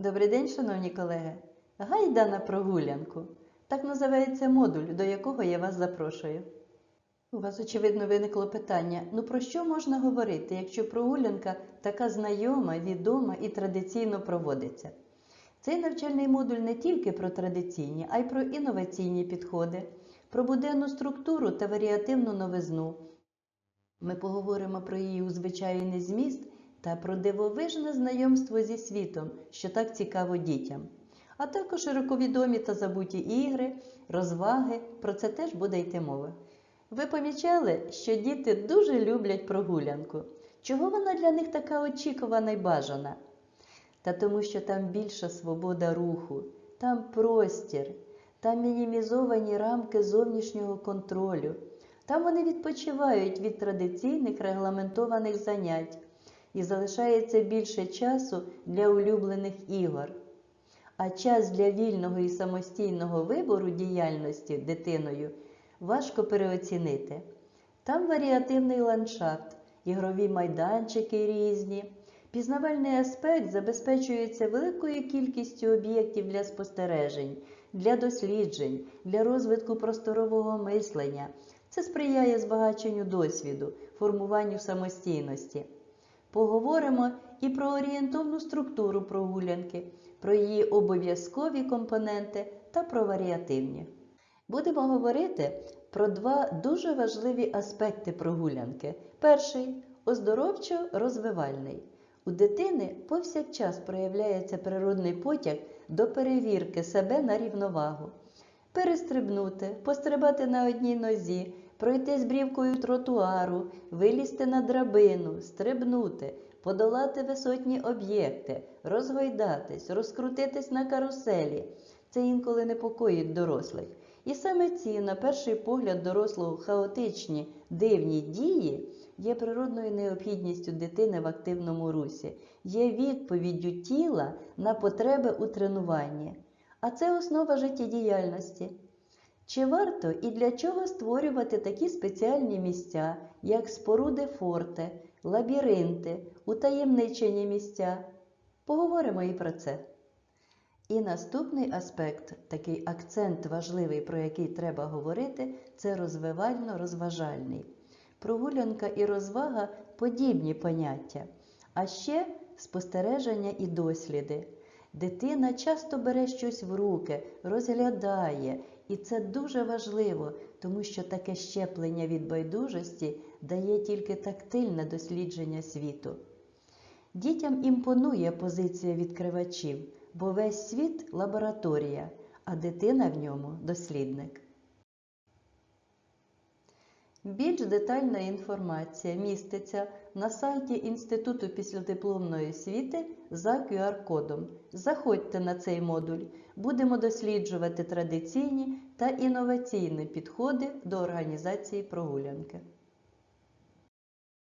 Добрий день, шановні колеги! Гайда на прогулянку. Так називається модуль, до якого я вас запрошую. У вас, очевидно, виникло питання: ну про що можна говорити, якщо прогулянка така знайома, відома і традиційно проводиться? Цей навчальний модуль не тільки про традиційні, а й про інноваційні підходи, про буденну структуру та варіативну новизну. Ми поговоримо про її узвичайний зміст та про дивовижне знайомство зі світом, що так цікаво дітям. А також широковідомі та забуті ігри, розваги, про це теж буде йти мова. Ви помічали, що діти дуже люблять прогулянку. Чого вона для них така очікувана й бажана? Та тому, що там більша свобода руху, там простір, там мінімізовані рамки зовнішнього контролю. Там вони відпочивають від традиційних регламентованих занять і залишається більше часу для улюблених ігор. А час для вільного і самостійного вибору діяльності дитиною важко переоцінити. Там варіативний ландшафт, ігрові майданчики різні. Пізнавальний аспект забезпечується великою кількістю об'єктів для спостережень, для досліджень, для розвитку просторового мислення. Це сприяє збагаченню досвіду, формуванню самостійності. Поговоримо і про орієнтовну структуру прогулянки, про її обов'язкові компоненти та про варіативні. Будемо говорити про два дуже важливі аспекти прогулянки. Перший оздоровчо-розвивальний. У дитини повсякчас проявляється природний потяг до перевірки себе на рівновагу. Перестрибнути, пострибати на одній нозі, пройти з брівкою тротуару, вилізти на драбину, стрибнути, подолати висотні об'єкти, розгойдатись, розкрутитись на каруселі. Це інколи непокоїть дорослих. І саме ці, на перший погляд, дорослого хаотичні, дивні дії є природною необхідністю дитини в активному русі, є відповіддю тіла на потреби у тренуванні. А це основа життєдіяльності. Чи варто і для чого створювати такі спеціальні місця, як споруди форте, лабіринти, утаємничені місця? Поговоримо і про це. І наступний аспект, такий акцент важливий, про який треба говорити, це розвивально-розважальний. Прогулянка і розвага подібні поняття, а ще спостереження і досліди. Дитина часто бере щось в руки, розглядає, і це дуже важливо, тому що таке щеплення від байдужості дає тільки тактильне дослідження світу. Дітям імпонує позиція відкривачів, бо весь світ лабораторія, а дитина в ньому дослідник. Більш детальна інформація міститься на сайті Інституту післядипломної освіти за QR-кодом. Заходьте на цей модуль. Будемо досліджувати традиційні та інноваційні підходи до організації прогулянки.